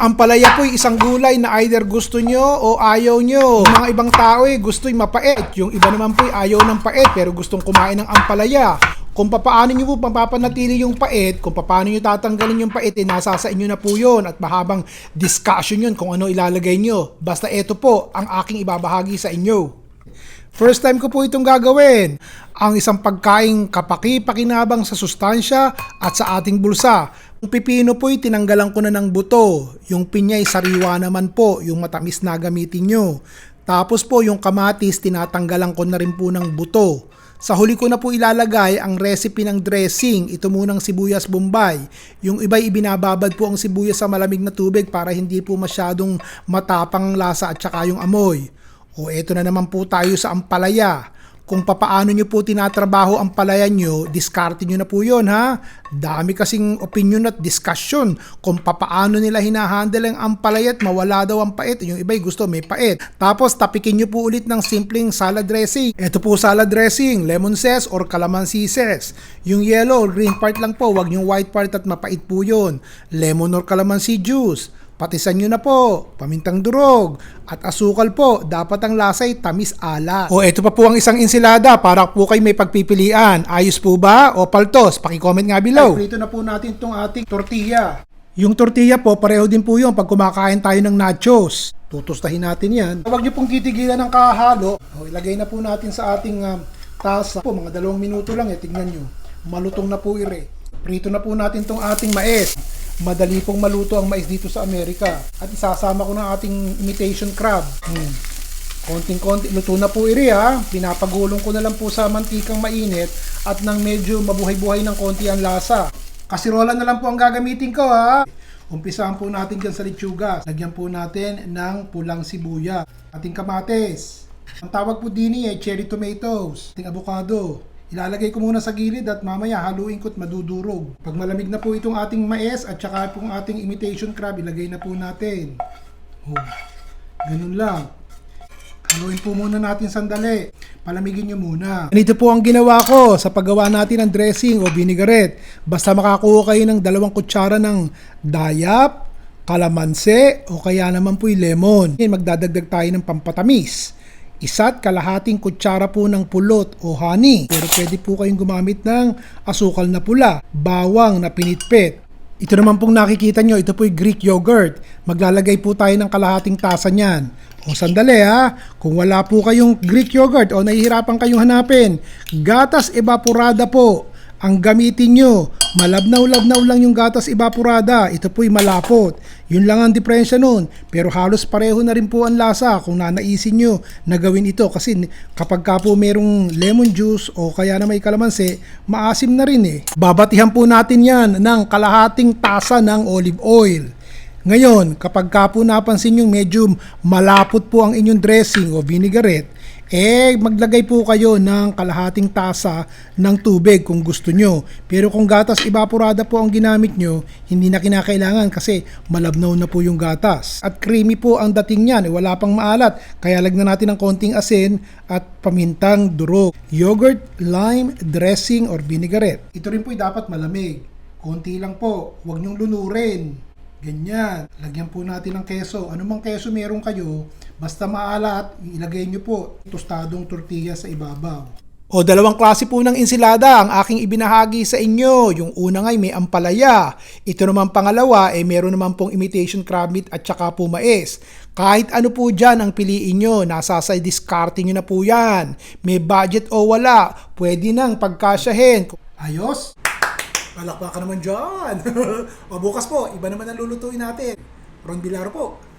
ampalaya po isang gulay na either gusto nyo o ayaw nyo. Yung mga ibang tao eh gusto yung mapait. Yung iba naman po ayaw ng pait pero gustong kumain ng ampalaya. Kung papaano nyo po mapapanatili yung pait, kung papaano nyo tatanggalin yung pait, eh, nasa sa inyo na po yun at mahabang discussion yun kung ano ilalagay nyo. Basta ito po ang aking ibabahagi sa inyo. First time ko po itong gagawin. Ang isang pagkaing kapaki-pakinabang sa sustansya at sa ating bulsa. Yung pipino po ay tinanggalan ko na ng buto. Yung pinyay sariwa naman po, yung matamis na gamitin nyo. Tapos po yung kamatis tinatanggalan ko na rin po ng buto. Sa huli ko na po ilalagay ang recipe ng dressing. Ito munang sibuyas bombay. Yung iba'y ibinababad po ang sibuyas sa malamig na tubig para hindi po masyadong matapang lasa at saka yung amoy. O eto na naman po tayo sa ampalaya. Kung papaano nyo po tinatrabaho ang palaya nyo, diskarte nyo na po yun ha. Dami kasing opinion at discussion kung papaano nila hinahandle ang ampalaya at mawala daw ang pait. Yung iba'y gusto may pait. Tapos tapikin nyo po ulit ng simpleng salad dressing. Ito po salad dressing, lemon zest or calamansi zest. Yung yellow, green part lang po, wag yung white part at mapait po yun. Lemon or calamansi juice. Patisan nyo na po, pamintang durog, at asukal po, dapat ang lasay tamis ala. O eto pa po ang isang insilada para po kayo may pagpipilian. Ayos po ba o paltos? Paki-comment nga below. Prito na po natin itong ating tortilla. Yung tortilla po, pareho din po yun pag kumakain tayo ng nachos. Tutustahin natin yan. Huwag nyo pong titigilan ng kahalo. O, ilagay na po natin sa ating um, tasa. Po, mga dalawang minuto lang eh, tignan nyo. Malutong na po ire. Prito na po natin itong ating mais. Madali pong maluto ang mais dito sa Amerika. At isasama ko ng ating imitation crab. Hmm. Konting-konti, luto na po iri ha. Pinapagulong ko na lang po sa mantikang mainit at nang medyo mabuhay-buhay ng konti ang lasa. Kasirola na lang po ang gagamitin ko ha. Umpisahan po natin dyan sa lechuga. Lagyan po natin ng pulang sibuya. Ating kamates. Ang tawag po din ay cherry tomatoes. Ating avocado. Ilalagay ko muna sa gilid at mamaya haluin ko at madudurog. Pag malamig na po itong ating mais at saka pong ating imitation crab, ilagay na po natin. Oh, ganun lang. Haluin po muna natin sandali. Palamigin nyo muna. Ganito po ang ginawa ko sa paggawa natin ng dressing o vinaigrette. Basta makakuha kayo ng dalawang kutsara ng dayap, kalamanse, o kaya naman po yung lemon. Magdadagdag tayo ng pampatamis. Isa't kalahating kutsara po ng pulot o honey. Pero pwede po kayong gumamit ng asukal na pula, bawang na pinitpit. Ito naman pong nakikita nyo, ito po yung Greek yogurt. Maglalagay po tayo ng kalahating tasa niyan. O sandali ha, kung wala po kayong Greek yogurt o nahihirapan kayong hanapin, gatas evaporada po ang gamitin nyo. Malabnaw-labnaw lang yung gatas evaporada. Ito po'y malapot. Yun lang ang diferensya nun. Pero halos pareho na rin po ang lasa kung nanaisin nyo na gawin ito. Kasi kapag ka po merong lemon juice o kaya na may kalamansi, maasim na rin eh. Babatihan po natin yan ng kalahating tasa ng olive oil. Ngayon, kapag ka po napansin nyo medyo malapot po ang inyong dressing o vinaigrette, eh maglagay po kayo ng kalahating tasa ng tubig kung gusto nyo. Pero kung gatas evaporada po ang ginamit nyo, hindi na kinakailangan kasi malabnaw na po yung gatas. At creamy po ang dating niyan, eh, wala pang maalat. Kaya lagnan natin ng konting asin at pamintang durog. Yogurt, lime, dressing, or vinaigrette. Ito rin po dapat malamig. Konti lang po, huwag nyong lunurin. Ganyan. Lagyan po natin ng keso. Ano mang keso meron kayo, basta maalat, ilagay nyo po tostadong tortilla sa ibabaw. O dalawang klase po ng insilada ang aking ibinahagi sa inyo. Yung una ay may ampalaya. Ito naman pangalawa ay meron naman pong imitation crab meat at saka po mais. Kahit ano po dyan ang piliin nyo, nasa sa discarding nyo na po yan. May budget o wala, pwede nang pagkasyahin. Ayos? Palakpakan naman dyan. o bukas po, iba naman ang lulutuin natin. Ron Villar po.